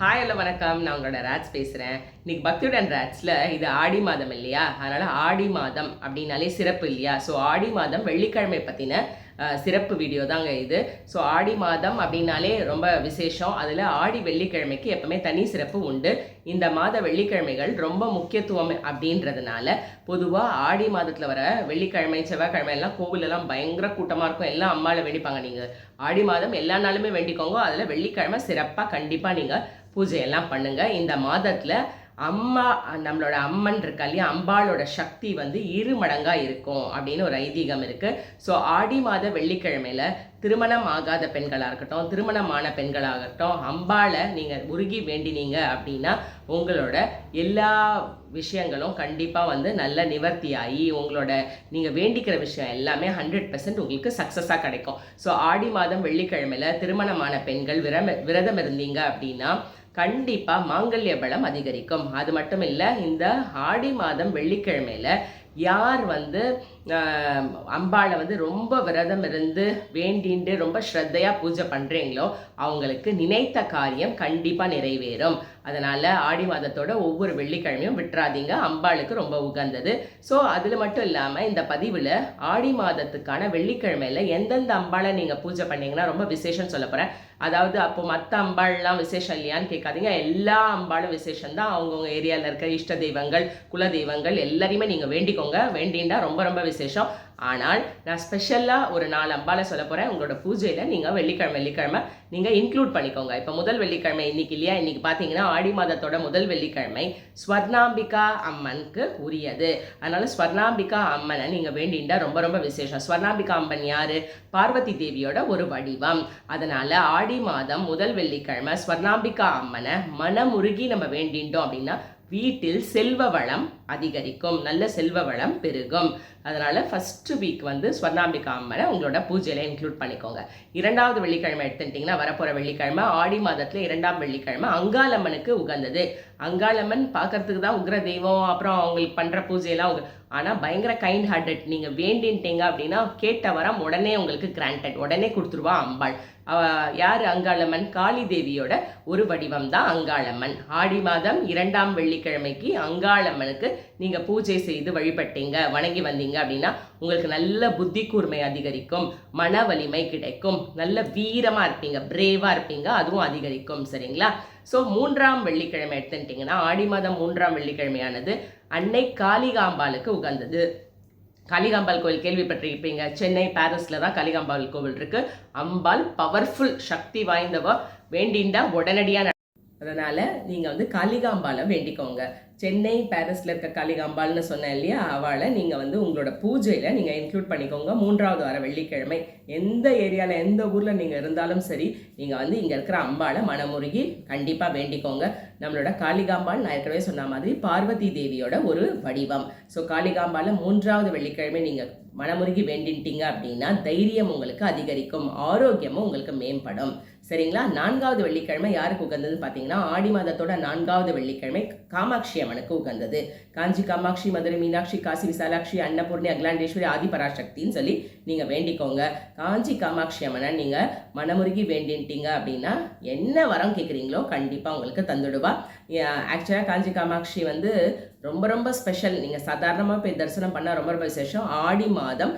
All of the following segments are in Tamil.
ஹாய் ஹலோ வணக்கம். நான் உங்களோட ராட்ஸ் பேசுகிறேன் இன்னைக்கு பக்தியுடன் ராட்ஸில் இது ஆடி மாதம் இல்லையா? அதனால் ஆடி மாதம் அப்படின்னாலே சிறப்பு இல்லையா? ஸோ ஆடி மாதம் வெள்ளிக்கிழமை பற்றின சிறப்பு வீடியோ தாங்க இது. ஸோ ஆடி மாதம் அப்படின்னாலே ரொம்ப விசேஷம். அதில் ஆடி வெள்ளிக்கிழமைக்கு எப்பவுமே தனி சிறப்பு உண்டு. இந்த மாத வெள்ளிக்கிழமைகள் ரொம்ப முக்கியத்துவம் அப்படின்றதுனால பொதுவாக ஆடி மாதத்தில் வர வெள்ளிக்கிழமை செவ்வாய்க்கிழமை எல்லாம் கோவிலெல்லாம் பயங்கர கூட்டமாக இருக்கும். எல்லாம் அம்மாவில் வேண்டிப்பாங்க நீங்கள் ஆடி மாதம் எல்லா நாளுமே வேண்டிக்கோங்க. அதில் வெள்ளிக்கிழமை சிறப்பாக கண்டிப்பாக நீங்கள் பூஜையெல்லாம் பண்ணுங்கள் இந்த மாதத்தில் அம்மா நம்மளோட அம்மன் இருக்கா இல்லையா? அம்பாளோட சக்தி வந்து இரு மடங்காக இருக்கும் அப்படின்னு ஒரு ஐதீகம் இருக்குது ஸோ ஆடி மாத வெள்ளிக்கிழமையில திருமணம் ஆகாத பெண்களாக இருக்கட்டும் திருமணமான பெண்களாகட்டும் அம்பாளை நீங்கள் உருகி வேண்டினீங்க அப்படின்னா உங்களோட எல்லா விஷயங்களும் கண்டிப்பாக வந்து நல்ல நிவர்த்தியாகி உங்களோட நீங்கள் வேண்டிக்கிற விஷயம் எல்லாமே ஹண்ட்ரட் பர்சன்ட் உங்களுக்கு சக்ஸஸாக கிடைக்கும். ஸோ ஆடி மாதம் வெள்ளிக்கிழமையில் திருமணமான பெண்கள் விரம விரதம் இருந்தீங்க அப்படின்னா கண்டிப்பாக மாங்கல்ய பலம் அதிகரிக்கும். அது மட்டும் இல்லை இந்த ஆடி மாதம் வெள்ளிக்கிழமையில் யார் வந்து அம்பாளை வந்து ரொம்ப விரதம் இருந்து வேண்டிண்டு ரொம்ப ஸ்ரத்தையாக பூஜை பண்ணுறீங்களோ அவங்களுக்கு நினைத்த காரியம் கண்டிப்பாக நிறைவேறும். அதனால் ஆடி மாதத்தோட ஒவ்வொரு வெள்ளிக்கிழமையும் விட்டுறாதீங்க. அம்பாளுக்கு ரொம்ப உகந்தது. ஸோ அதில் மட்டும் இல்லாமல் இந்த பதிவில் ஆடி மாதத்துக்கான வெள்ளிக்கிழமையில எந்தெந்த அம்பாளை நீங்கள் பூஜை பண்ணீங்கன்னா ரொம்ப விசேஷம் சொல்ல போகிறேன் அதாவது அப்போ மற்ற அம்பாள்லாம் விசேஷம் இல்லையான்னு கேட்காதீங்க. எல்லா அம்பாளும் விசேஷம் தான் அவங்கவுங்க ஏரியாவில் இருக்க இஷ்ட தெய்வங்கள் குல தெய்வங்கள் எல்லாரையுமே நீங்கள் வேண்டிக்கோங்க. வேண்டிண்டா ரொம்ப ரொம்ப விசேஷம் ஆனால் நான் ஸ்பெஷலாக ஒரு நாள் அம்பாலை சொல்ல போகிறேன் உங்களோட பூஜையில் நீங்கள் வெள்ளிக்கிழமை வெள்ளிக்கிழமை நீங்கள் இன்க்ளூட் பண்ணிக்கோங்க. இப்போ முதல் வெள்ளிக்கிழமை இன்னைக்கு இல்லையா? இன்னைக்கு பார்த்தீங்கன்னா ஆடி மாதத்தோட முதல் வெள்ளிக்கிழமை ஸ்வர்ணாம்பிகா அம்மனுக்கு உரியது. அதனால ஸ்வர்ணாம்பிகா அம்மனை நீங்கள் வேண்டிண்டா ரொம்ப ரொம்ப விசேஷம். ஸ்வர்ணாம்பிகா அம்மன் யாரு? பார்வதி தேவியோட ஒரு வடிவம். அதனால ஆடி மாதம் முதல் வெள்ளிக்கிழமை ஸ்வர்ணாம்பிகா அம்மனை மனமுருகி நம்ம வேண்டிண்டோம் அப்படின்னா வீட்டில் செல்வ வளம் அதிகரிக்கும். நல்ல செல்வ வளம் பெருகும். அதனால ஃபர்ஸ்ட் வீக் வந்து ஸ்வர்ணாம்பிகா அம்மனை உங்களோட பூஜையில் இன்க்ளூட் பண்ணிக்கோங்க. இரண்டாவது வெள்ளிக்கிழமை எடுத்துட்டிங்கன்னா வரப்போற வெள்ளிக்கிழமை ஆடி மாதத்துல இரண்டாம் வெள்ளிக்கிழமை அங்காளம்மனுக்கு உகந்தது. அங்காளம்மன் பார்க்கறதுக்கு தான் உக்ர தெய்வம் அப்புறம் அவங்களுக்கு பண்ற பூஜையெல்லாம் ஆனால் பயங்கர கைண்ட் ஹார்ட்டட் நீங்கள் வேண்டின்ட்டீங்க அப்படின்னா கேட்ட வரம் உடனே உங்களுக்கு கிராண்டட் உடனே கொடுத்துருவா அம்பாள். யார்? அங்காளம்மன். காளி தேவியோட ஒரு வடிவம் தான் அங்காளம்மன். ஆடி மாதம் இரண்டாம் வெள்ளிக்கிழமைக்கு அங்காளம்மனுக்கு நீங்கள் பூஜை செய்து வழிபட்டீங்க வணங்கி வந்தீங்க அப்படின்னா உங்களுக்கு நல்ல புத்தி கூர்மை அதிகரிக்கும் மன வலிமை கிடைக்கும். நல்ல வீரமாக இருப்பீங்க பிரேவாக இருப்பீங்க அதுவும் அதிகரிக்கும். சரிங்களா? ஸோ மூன்றாம் வெள்ளிக்கிழமை எடுத்துட்டிங்கன்னா ஆடி மாதம் மூன்றாம் வெள்ளிக்கிழமையானது அன்னை காளிகாம்பாளுக்கு உகந்தது. காளிகாம்பாள் கோவில் கேள்விப்பட்டிருப்பீங்க. சென்னை பாரிஸில் தான் காளிகாம்பாள் கோவில் இருக்கு. அம்பாள் பவர்ஃபுல் சக்தி வாய்ந்தவ வேண்டிண்டா உடனடியாக அதனால் நீங்கள் வந்து காளிகாம்பாலை வேண்டிக்கோங்க. சென்னை பாரிஸில் இருக்க காளிகாம்பால்னு சொன்னேன் இல்லையா? அவளை நீங்கள் வந்து உங்களோட பூஜையில் நீங்கள் இன்க்ளூட் பண்ணிக்கோங்க. மூன்றாவது வார வெள்ளிக்கிழமை. எந்த ஏரியாவில் எந்த ஊரில் நீங்கள் இருந்தாலும் சரி நீங்கள் வந்து இங்கே இருக்கிற அம்பாளை மனமுருகி கண்டிப்பாக வேண்டிக்கோங்க. நம்மளோட காளிகாம்பாள் நான் ஏற்கனவே சொன்ன மாதிரி பார்வதி தேவியோட ஒரு வடிவம். ஸோ காளிகாம்பால மூன்றாவது வெள்ளிக்கிழமை நீங்கள் மனமுருகி வேண்டின்ட்டீங்க அப்படின்னா தைரியம் உங்களுக்கு அதிகரிக்கும். ஆரோக்கியமும் உங்களுக்கு மேம்படும். சரிங்களா? நான்காவது வெள்ளிக்கிழமை யாருக்கு உகந்ததுன்னு பார்த்தீங்கன்னா ஆடி மாதத்தோட நான்காவது வெள்ளிக்கிழமை காமாட்சி அம்மனுக்கு உகந்தது. காஞ்சி காமாட்சி மதுரை மீனாட்சி காசி விசாலாட்சி அன்னபூர்ணி அகிலாண்டேஸ்வரி ஆதிபராசக்தின்னு சொல்லி நீங்கள் வேண்டிக்கோங்க. காஞ்சி காமாட்சி அம்மனை நீங்கள் மனமுருகி வேண்டின்ட்டீங்க அப்படின்னா என்ன வரம் கேட்குறீங்களோ கண்டிப்பாக உங்களுக்கு தந்துடுவா. ஆக்சுவலாக காஞ்சி காமாட்சி வந்து ரொம்ப ரொம்ப ஸ்பெஷல் நீங்கள் சாதாரணமாக போய் தரிசனம் பண்ணால் ரொம்ப ரொம்ப விசேஷம். ஆடி மாதம்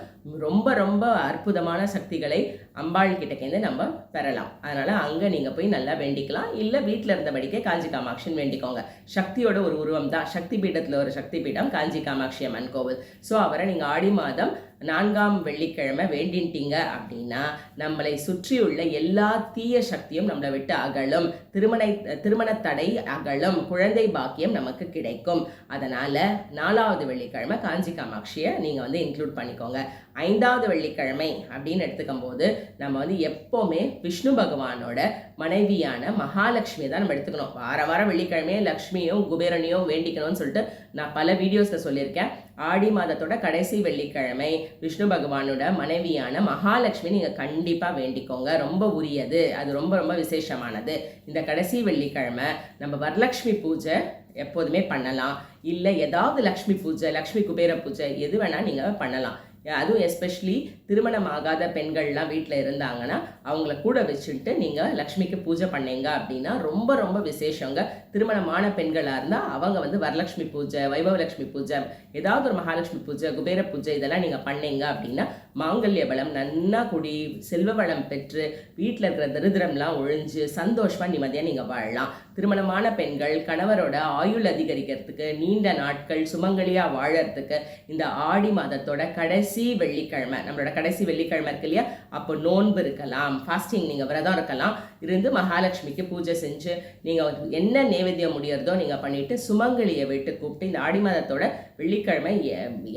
ரொம்ப ரொம்ப அற்புதமான சக்திகளை அம்பாள் கிட்டக்கேந்து நம்ம பெறலாம். அதனால் அங்கே நீங்கள் போய் நல்லா வேண்டிக்கலாம். இல்லை வீட்டில் இருந்தபடிக்கே காஞ்சி காமாட்சின்னு வேண்டிக்கோங்க. சக்தியோட ஒரு உருவம் தான். சக்தி பீடத்தில் ஒரு சக்தி பீடம் காஞ்சி காமாட்சி அம்மன் கோவில். ஸோ அவரை நீங்கள் ஆடி மாதம் நான்காம் வெள்ளிக்கிழமை வேண்டின்ட்டீங்க அப்படின்னா நம்மளை சுற்றியுள்ள எல்லா தீய சக்தியும் நம்மளை விட்டு அகலும். திருமண திருமண தடை அகலும். குழந்தை பாக்கியம் நமக்கு கிடைக்கும். அதனால நாலாவது வெள்ளிக்கிழமை காஞ்சி காமாட்சியை நீங்கள் வந்து இன்க்ளூட் பண்ணிக்கோங்க. ஐந்தாவது வெள்ளிக்கிழமை அப்படின்னு எடுத்துக்கும் போது நம்ம வந்து எப்போவுமே விஷ்ணு பகவானோட மனைவியான மகாலட்சுமியை தான் நம்ம எடுத்துக்கணும். வார வாரம் வெள்ளிக்கிழமையே லக்ஷ்மியும் குபேரனையும் வேண்டிக்கணும்னு சொல்லிட்டு நான் பல வீடியோஸில் சொல்லியிருக்கேன். ஆடி மாதத்தோட கடைசி வெள்ளிக்கிழமை விஷ்ணு பகவானோட மனைவியான மகாலட்சுமி நீங்கள் கண்டிப்பாக வேண்டிக்கோங்க. ரொம்ப உரியது. அது ரொம்ப ரொம்ப விசேஷமானது. இந்த கடைசி வெள்ளிக்கிழமை நம்ம வரலட்சுமி பூஜை எப்போதுமே பண்ணலாம். இல்லை ஏதாவது லக்ஷ்மி பூஜை லக்ஷ்மி குபேர பூஜை எது வேணால் நீங்கள் பண்ணலாம். அதுவும் எஸ்பெஷலி திருமணம் ஆகாத பெண்கள்லாம் வீட்டில் இருந்தாங்கன்னா அவங்கள கூட வச்சுட்டு நீங்கள் லக்ஷ்மிக்கு பூஜை பண்ணீங்க அப்படின்னா ரொம்ப ரொம்ப விசேஷங்க. திருமணமான பெண்களாக இருந்தால் அவங்க வந்து வரலட்சுமி பூஜை வைபவலட்சுமி பூஜை ஏதாவது ஒரு மகாலட்சுமி பூஜை குபேர பூஜை இதெல்லாம் நீங்கள் பண்ணீங்க அப்படின்னா மாங்கல்ய வளம் நன்னா குடி செல்வ வளம் பெற்று வீட்டில் இருக்கிற தரித்திரம்லாம் ஒழிஞ்சு சந்தோஷமாக நிம்மதியாக நீங்கள் வாழலாம். திருமணமான பெண்கள் கணவரோட ஆயுள் அதிகரிக்கிறதுக்கு நீண்ட நாட்கள் சுமங்கலியாக வாழறதுக்கு இந்த ஆடி மாதத்தோட கடைசி வெள்ளிக்கிழமை நம்மளோட கடைசி வெள்ளிக்கிழமை இருக்கு இல்லையா? அப்போ நோன்பு இருக்கலாம் ஃபாஸ்டிங் நீங்கள் விரதம் இருக்கலாம் இருந்து மகாலட்சுமிக்கு பூஜை செஞ்சு நீங்கள் என்ன நேவேத்தியம் முடியறதோ நீங்கள் பண்ணிட்டு சுமங்கலியை வீட்டு கூப்பிட்டு இந்த ஆடி மாதத்தோட வெள்ளிக்கிழமை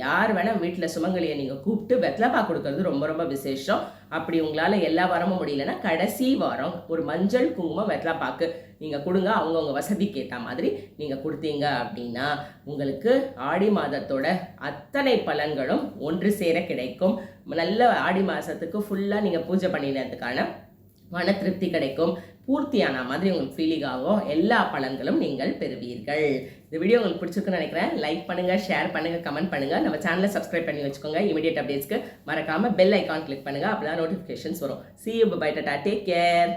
யார் வேணால் வீட்டில் சுமங்கலியை நீங்கள் கூப்பிட்டு வெத்தலைப்பா கொடுக்கறது ரொம்ப ரொம்ப விசேஷம். அப்படி உங்களால் எல்லா வாரமும் முடியலன்னா கடைசி வாரம் ஒரு மஞ்சள் குங்குமம் வெத்தலைப்பாக்கு நீங்கள் கொடுங்க. அவங்கவுங்க வசதிக்கு ஏற்ற மாதிரி நீங்கள் கொடுத்தீங்க அப்படின்னா உங்களுக்கு ஆடி மாதத்தோட அத்தனை பலன்களும் ஒன்று சேர கிடைக்கும். நல்ல ஆடி மாதத்துக்கு ஃபுல்லாக நீங்கள் பூஜை பண்ணினதுக்கான மன திருப்தி கிடைக்கும். பூர்த்தியான மாதிரி உங்களுக்கு ஃபீலிங் ஆகும். எல்லா பலன்களும் நீங்கள் பெறுவீர்கள். இந்த வீடியோ உங்களுக்கு பிடிச்சிருக்குன்னு நினைக்கிறேன். லைக் பண்ணுங்கள் ஷேர் பண்ணுங்கள் கமெண்ட் பண்ணுங்கள் நம்ம சேனலை சப்ஸ்கிரைப் பண்ணி வச்சுக்கோங்க. இமீடியட் அப்டேட்ஸ்க்கு மறக்காமல் பெல் ஐகான் கிளிக் பண்ணுங்கள் அப்பதான் நோட்டிஃபிகேஷன்ஸ் வரும். See you bye tata take care